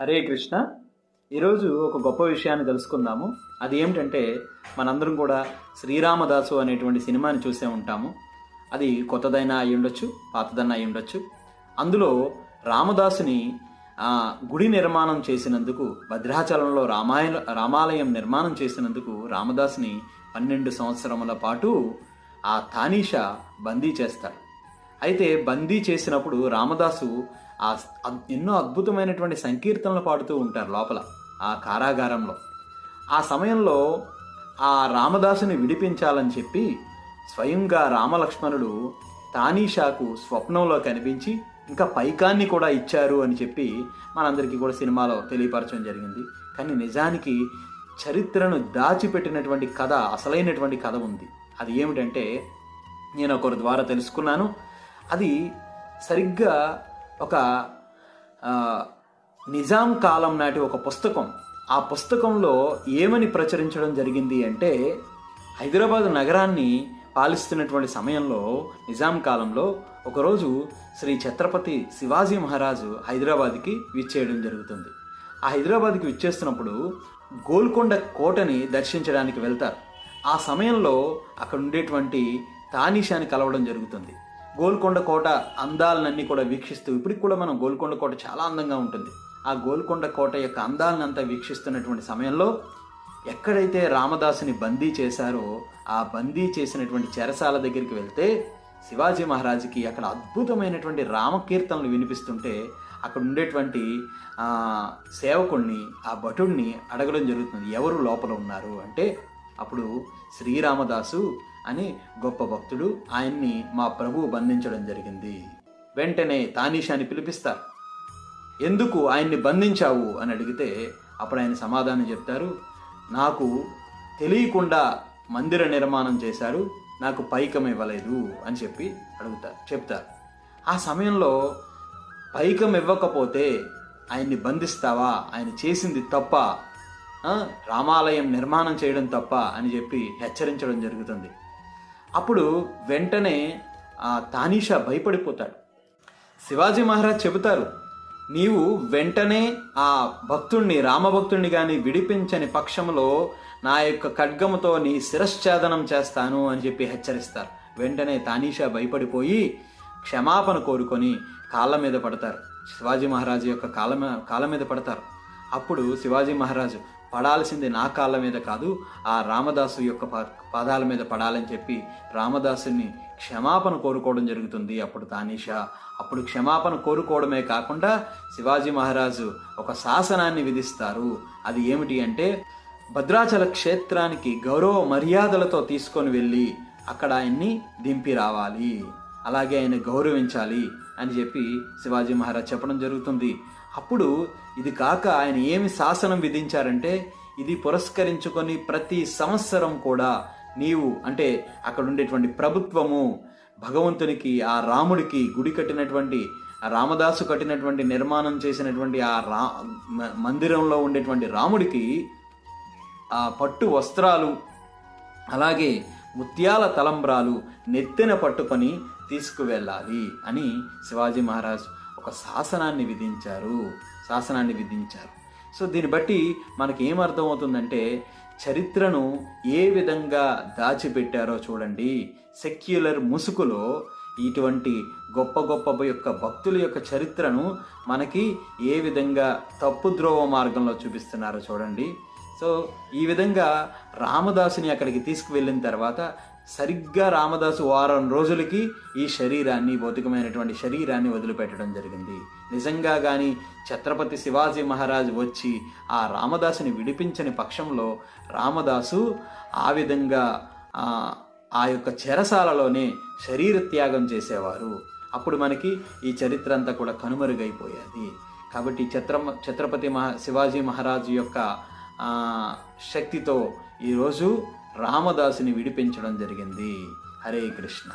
హరే కృష్ణ. ఈరోజు ఒక గొప్ప విషయాన్ని తెలుసుకుందాము. అది ఏమిటంటే మనందరం కూడా శ్రీరామదాసు అనేటువంటి సినిమాని చూసే ఉంటాము. అది కొత్తదైనా అయి ఉండొచ్చు పాతదైనా అయి ఉండొచ్చు. అందులో రామదాసుని గుడి నిర్మాణం చేసినందుకు భద్రాచలంలో రామాయణ రామాలయం నిర్మాణం చేసినందుకు రామదాసుని పన్నెండు సంవత్సరముల పాటు ఆ తానీషా బందీ చేస్తాడు అయితే బందీ చేసినప్పుడు రామదాసు ఆ ఎన్నో అద్భుతమైనటువంటి సంకీర్తనలు పాడుతూ ఉంటారు లోపల ఆ కారాగారంలో. ఆ సమయంలో ఆ రామదాసుని విడిపించాలని చెప్పి స్వయంగా రామలక్ష్మణుడు తానీషాకు స్వప్నంలో కనిపించి ఇంకా పైకాన్ని కూడా ఇచ్చారు అని చెప్పి మనందరికీ కూడా సినిమాలో తెలియపరచడం జరిగింది. కానీ నిజానికి చరిత్రను దాచిపెట్టినటువంటి కథ అసలైనటువంటి కథ ఉంది. అది ఏమిటంటే నేను ఒకరి ద్వారా తెలుసుకున్నాను. అది సరిగ్గా ఒక నిజాం కాలం నాటి ఒక పుస్తకం. ఆ పుస్తకంలో ఏమని ప్రచురించడం జరిగింది అంటే హైదరాబాద్ నగరాన్ని పాలిస్తున్నటువంటి సమయంలో నిజాం కాలంలో ఒకరోజు శ్రీ ఛత్రపతి శివాజీ మహారాజు హైదరాబాద్కి విచ్చేయడం జరుగుతుంది. ఆ హైదరాబాద్కి విచ్చేస్తున్నప్పుడు గోల్కొండ కోటని దర్శించడానికి వెళ్తారు. ఆ సమయంలో అక్కడ ఉండేటువంటి తానీషాని కలవడం జరుగుతుంది. గోల్కొండ కోట అందాలన్నీ కూడా వీక్షిస్తూ ఇప్పటికి కూడా మనం గోల్కొండ కోట చాలా అందంగా ఉంటుంది. ఆ గోల్కొండ కోట యొక్క అందాలనంతా వీక్షిస్తున్నటువంటి సమయంలో ఎక్కడైతే రామదాసుని బందీ చేశారో ఆ బందీ చేసినటువంటి చెరసాల దగ్గరికి వెళ్తే శివాజీ మహారాజుకి అక్కడ అద్భుతమైనటువంటి రామకీర్తనలు వినిపిస్తుంటే అక్కడ ఉండేటువంటి సేవకుణ్ణి ఆ భటుణ్ణి అడగడం జరుగుతుంది. ఎవరు లోపల ఉన్నారు? అంటే అప్పుడు శ్రీరామదాసు అని గొప్ప భక్తుడు ఆయన్ని మా ప్రభువు బంధించడం జరిగింది. వెంటనే తానీషాని పిలిపిస్తారు. ఎందుకు ఆయన్ని బంధించావు? అని అడిగితే అప్పుడు ఆయన సమాధానం చెప్తారు. నాకు తెలియకుండా మందిర నిర్మాణం చేశారు. నాకు పైకం ఇవ్వలేదు అని చెప్పి అడుగుతారు చెప్తారు. ఆ సమయంలో పైకం ఇవ్వకపోతే ఆయన్ని బంధిస్తావా? ఆయన చేసింది తప్ప రామాలయం నిర్మాణం చేయడం తప్ప అని చెప్పి హెచ్చరించడం జరుగుతుంది. అప్పుడు వెంటనే ఆ తానీషా భయపడిపోతాడు. శివాజీ మహారాజ్ చెబుతారు నీవు వెంటనే ఆ భక్తుణ్ణి రామభక్తుణ్ణి కానీ విడిపించని పక్షంలో నా యొక్క ఖడ్గముతో నీ శిరశ్ఛేదనం చేస్తాను అని చెప్పి హెచ్చరిస్తారు. వెంటనే తానీషా భయపడిపోయి క్షమాపణ కోరుకొని కాళ్ళ మీద పడతారు. శివాజీ మహారాజు యొక్క కాళ్ళ కాళ్ళ మీద పడతారు. అప్పుడు శివాజీ మహారాజు పడాల్సింది నా కాళ్ళ మీద కాదు ఆ రామదాసు యొక్క పాదాల మీద పడాలని చెప్పి రామదాసుని క్షమాపణ కోరుకోవడం జరుగుతుంది. అప్పుడు తానీషా అప్పుడు క్షమాపణ కోరుకోవడమే కాకుండా శివాజీ మహారాజు ఒక శాసనాన్ని విధిస్తారు. అది ఏమిటి అంటే భద్రాచల క్షేత్రానికి గౌరవ మర్యాదలతో తీసుకొని వెళ్ళి అక్కడ ఆయన్ని దింపి రావాలి. అలాగే ఆయన గౌరవించాలి. అని చెప్పి శివాజీ మహారాజ్ చెప్పడం జరుగుతుంది. అప్పుడు ఇది కాక ఆయన ఏమి శాసనం విధించారంటే ఇది పురస్కరించుకొని ప్రతి సంవత్సరం కూడా నీవు అంటే అక్కడ ఉండేటువంటి ప్రభుత్వము భగవంతునికి ఆ రాముడికి గుడి కట్టినటువంటి ఆ రామదాసు కట్టినటువంటి నిర్మాణం చేసినటువంటి ఆ రా మ- మందిరంలో ఉండేటువంటి రాముడికి ఆ పట్టు వస్త్రాలు అలాగే ముత్యాల తలంబ్రాలు నెత్తిన పట్టుకొని తీసుకువెళ్ళాలి అని శివాజీ మహారాజ్ ఒక శాసనాన్ని విధించారు. శాసనాన్ని విధించారు. సో దీన్ని బట్టి మనకి ఏమర్థమవుతుందంటే చరిత్రను ఏ విధంగా దాచిపెట్టారో చూడండి. సెక్యులర్ ముసుగులో ఇటువంటి గొప్ప గొప్ప యొక్క భక్తుల యొక్క చరిత్రను మనకి ఏ విధంగా తప్పు ద్రోవ మార్గంలో చూపిస్తున్నారో చూడండి. సో ఈ విధంగా రామదాసుని అక్కడికి తీసుకువెళ్ళిన తర్వాత సరిగ్గా రామదాసు వారం రోజులకి ఈ శరీరాన్ని భౌతికమైనటువంటి శరీరాన్ని వదిలిపెట్టడం జరిగింది. నిజంగా కానీ ఛత్రపతి శివాజీ మహారాజ్ వచ్చి ఆ రామదాసుని విడిపించని పక్షంలో రామదాసు ఆ విధంగా ఆ, యొక్క చెరసాలలోనే శరీర త్యాగం చేసేవారు. అప్పుడు మనకి ఈ చరిత్ర అంతా కూడా కనుమరుగైపోయేది. కాబట్టి ఛత్ర ఛత్రపతి మహా శివాజీ మహారాజు యొక్క శక్తితో ఈరోజు రామదాసుని విడిపించడం జరిగింది. హరే కృష్ణ.